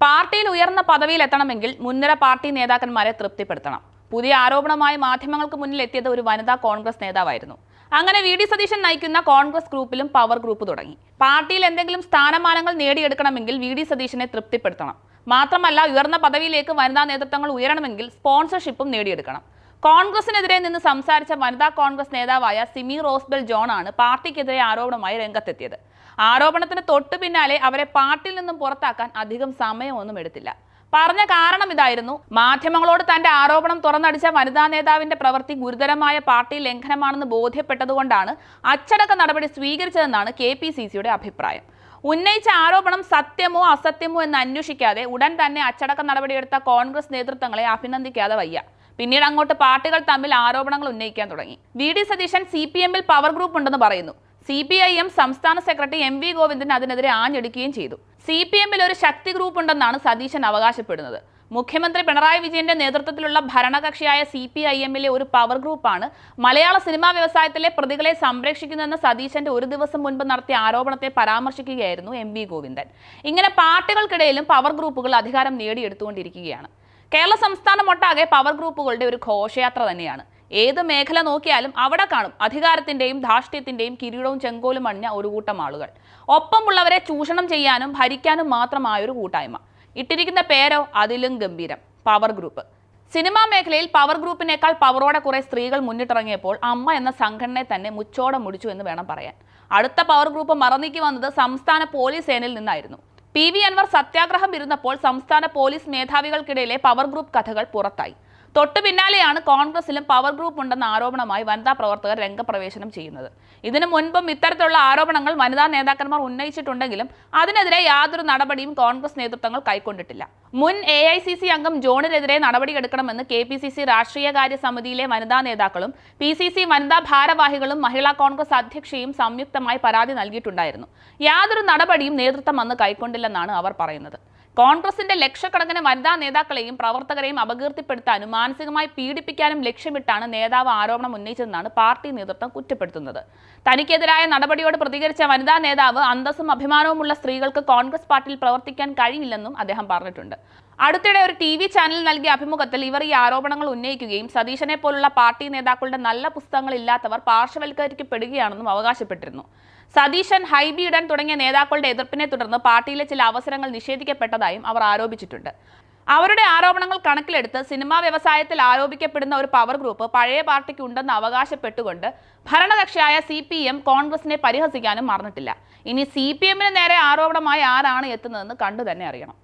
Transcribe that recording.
പാർട്ടിയിൽ ഉയർന്ന പദവിയിൽ എത്തണമെങ്കിൽ മുൻനിര പാർട്ടി നേതാക്കന്മാരെ തൃപ്തിപ്പെടുത്തണം. പുതിയ ആരോപണമായി മാധ്യമങ്ങൾക്ക് മുന്നിൽ എത്തിയത് ഒരു വനിതാ കോൺഗ്രസ് നേതാവായിരുന്നു. അങ്ങനെ വി. ഡി. സതീശൻ നയിക്കുന്ന കോൺഗ്രസ് ഗ്രൂപ്പിലും പവർ ഗ്രൂപ്പ് തുടങ്ങി. പാർട്ടിയിൽ എന്തെങ്കിലും സ്ഥാനമാനങ്ങൾ നേടിയെടുക്കണമെങ്കിൽ വി. ഡി. സതീശനെ തൃപ്തിപ്പെടുത്തണം. മാത്രമല്ല ഉയർന്ന പദവിയിലേക്ക് വനിതാ നേതൃത്വങ്ങൾ ഉയരണമെങ്കിൽ സ്പോൺസർഷിപ്പും നേടിയെടുക്കണം. കോൺഗ്രസിനെതിരെ നിന്ന് സംസാരിച്ച വനിതാ കോൺഗ്രസ് നേതാവായ സിമി റോസ്ബെൽ ജോൺ ആണ് പാർട്ടിക്കെതിരെ ആരോപണമായി രംഗത്തെത്തിയത്. ആരോപണത്തിന് തൊട്ടു പിന്നാലെ അവരെ പാർട്ടിയിൽ നിന്നും പുറത്താക്കാൻ അധികം സമയമൊന്നും എടുത്തില്ല. പറഞ്ഞ കാരണം ഇതായിരുന്നു. മാധ്യമങ്ങളോട് തന്റെ ആരോപണം തുറന്നടിച്ച വനിതാ നേതാവിന്റെ പ്രവൃത്തി ഗുരുതരമായ പാർട്ടി ലംഘനമാണെന്ന് ബോധ്യപ്പെട്ടതുകൊണ്ടാണ് അച്ചടക്ക നടപടി സ്വീകരിച്ചതെന്നാണ് കെ പി സി സിയുടെ അഭിപ്രായം. ഉന്നയിച്ച ആരോപണം സത്യമോ അസത്യമോ എന്ന് അന്വേഷിക്കാതെ ഉടൻ തന്നെ അച്ചടക്ക നടപടിയെടുത്ത കോൺഗ്രസ് നേതൃത്വങ്ങളെ അഭിനന്ദിക്കാതെ വയ്യ. പിന്നീട് അങ്ങോട്ട് പാർട്ടികൾ തമ്മിൽ ആരോപണങ്ങൾ ഉന്നയിക്കാൻ തുടങ്ങി. V. D. Satheesan C P എമ്മിൽ പവർ ഗ്രൂപ്പ് ഉണ്ടെന്ന് പറയുന്നു. സി പി ഐ എം സംസ്ഥാന സെക്രട്ടറി എം വി ഗോവിന്ദൻ അതിനെതിരെ ആഞ്ഞെടുക്കുകയും ചെയ്തു. സി പി എമ്മിൽ ഒരു ശക്തി ഗ്രൂപ്പ് ഉണ്ടെന്നാണ് സതീശൻ അവകാശപ്പെടുന്നത്. മുഖ്യമന്ത്രി പിണറായി വിജയന്റെ നേതൃത്വത്തിലുള്ള ഭരണകക്ഷിയായ സി പി ഐ എമ്മിലെ ഒരു പവർ ഗ്രൂപ്പാണ് മലയാള സിനിമാ വ്യവസായത്തിലെ പ്രതികളെ സംരക്ഷിക്കുന്നതെന്ന് സതീശന്റെ ഒരു ദിവസം മുൻപ് നടത്തിയ ആരോപണത്തെ പരാമർശിക്കുകയായിരുന്നു എം വി ഗോവിന്ദൻ. ഇങ്ങനെ പാർട്ടികൾക്കിടയിലും പവർ ഗ്രൂപ്പുകൾ അധികാരം നേടിയെടുത്തുകൊണ്ടിരിക്കുകയാണ്. കേരള സംസ്ഥാനമൊട്ടാകെ പവർ ഗ്രൂപ്പുകളുടെ ഒരു ഘോഷയാത്ര തന്നെയാണ്. ഏത് മേഖല നോക്കിയാലും അവിടെ കാണും അധികാരത്തിന്റെയും ധാർഷ്ട്യത്തിന്റെയും കിരീടവും ചെങ്കോലും അണിഞ്ഞ ഒരു കൂട്ടം ആളുകൾ. ഒപ്പമുള്ളവരെ ചൂഷണം ചെയ്യാനും ഭരിക്കാനും മാത്രമായൊരു കൂട്ടായ്മ. ഇട്ടിരിക്കുന്ന പേരോ അതിലും ഗംഭീരം. പവർ ഗ്രൂപ്പ് സിനിമാ മേഖലയിൽ പവർ ഗ്രൂപ്പിനേക്കാൾ പവറോടെ കുറെ സ്ത്രീകൾ മുന്നിട്ടിറങ്ങിയപ്പോൾ അമ്മ എന്ന സംഘടനയെ തന്നെ മുച്ചോടെ മുടിച്ചു എന്ന് വേണം പറയാൻ. അടുത്ത പവർ ഗ്രൂപ്പ് മറന്നീക്കി വന്നത് സംസ്ഥാന പോലീസ് സേനയിൽ നിന്നായിരുന്നു. പി വി അൻവർ സത്യാഗ്രഹം ഇരുന്നപ്പോൾ സംസ്ഥാന പോലീസ് മേധാവികൾക്കിടയിലെ പവർ ഗ്രൂപ്പ് കഥകൾ പുറത്തായി. തൊട്ടു പിന്നാലെയാണ് കോൺഗ്രസിലും പവർ ഗ്രൂപ്പ് ഉണ്ടെന്ന ആരോപണമായി വനിതാ പ്രവർത്തകർ രംഗപ്രവേശനം ചെയ്യുന്നത്. ഇതിനു മുൻപും ഇത്തരത്തിലുള്ള ആരോപണങ്ങൾ വനിതാ നേതാക്കന്മാർ ഉന്നയിച്ചിട്ടുണ്ടെങ്കിലും അതിനെതിരെ യാതൊരു നടപടിയും കോൺഗ്രസ് നേതൃത്വങ്ങൾ കൈക്കൊണ്ടിട്ടില്ല. മുൻ എ ഐ സി സി അംഗം ജോണിനെതിരെ നടപടിയെടുക്കണമെന്ന് കെ പി സി സി രാഷ്ട്രീയകാര്യ സമിതിയിലെ വനിതാ നേതാക്കളും പി സി സി വനിതാ ഭാരവാഹികളും മഹിളാ കോൺഗ്രസ് അധ്യക്ഷയും സംയുക്തമായി പരാതി നൽകിയിട്ടുണ്ടായിരുന്നു. യാതൊരു നടപടിയും നേതൃത്വം അന്ന് കൈക്കൊണ്ടില്ലെന്നാണ് അവർ പറയുന്നത്. കോൺഗ്രസിന്റെ ലക്ഷക്കണക്കിന് വനിതാ നേതാക്കളെയും പ്രവർത്തകരെയും അപകീർത്തിപ്പെടുത്താനും മാനസികമായി പീഡിപ്പിക്കാനും ലക്ഷ്യമിട്ടാണ് നേതാവ് ആരോപണം ഉന്നയിച്ചതെന്നാണ് പാർട്ടി നേതൃത്വം കുറ്റപ്പെടുത്തുന്നത്. തനിക്കെതിരായ നടപടിയോട് പ്രതികരിച്ച വനിതാ നേതാവ് അന്തസ്സും അഭിമാനവുമുള്ള സ്ത്രീകൾക്ക് കോൺഗ്രസ് പാർട്ടിയിൽ പ്രവർത്തിക്കാൻ കഴിയില്ലെന്നും അദ്ദേഹം പറഞ്ഞിട്ടുണ്ട്. അടുത്തിടെ ഒരു ടി വി ചാനൽ നൽകിയ അഭിമുഖത്തിൽ ഇവർ ഈ ആരോപണങ്ങൾ ഉന്നയിക്കുകയും സതീശനെ പോലുള്ള പാർട്ടി നേതാക്കളുടെ നല്ല പുസ്തകങ്ങൾ ഇല്ലാത്തവർ പാർശ്വവൽക്കരിക്കപ്പെടുകയാണെന്നും അവകാശപ്പെട്ടിരുന്നു. സതീശൻ ഹൈബി ഇടൻ തുടങ്ങിയ നേതാക്കളുടെ എതിർപ്പിനെ തുടർന്ന് പാർട്ടിയിലെ ചില അവസരങ്ങൾ നിഷേധിക്കപ്പെട്ടതായും അവർ ആരോപിച്ചിട്ടുണ്ട്. അവരുടെ ആരോപണങ്ങൾ കണക്കിലെടുത്ത് സിനിമാ വ്യവസായത്തിൽ ആരോപിക്കപ്പെടുന്ന ഒരു പവർ ഗ്രൂപ്പ് പഴയ പാർട്ടിക്ക് ഉണ്ടെന്ന് അവകാശപ്പെട്ടുകൊണ്ട് ഭരണകക്ഷിയായ സി പി എം കോൺഗ്രസിനെ പരിഹസിക്കാനും മറന്നിട്ടില്ല. ഇനി സി പി എമ്മിന് നേരെ ആരോപണമായി ആരാണ് എത്തുന്നതെന്ന് കണ്ടു തന്നെ അറിയണം.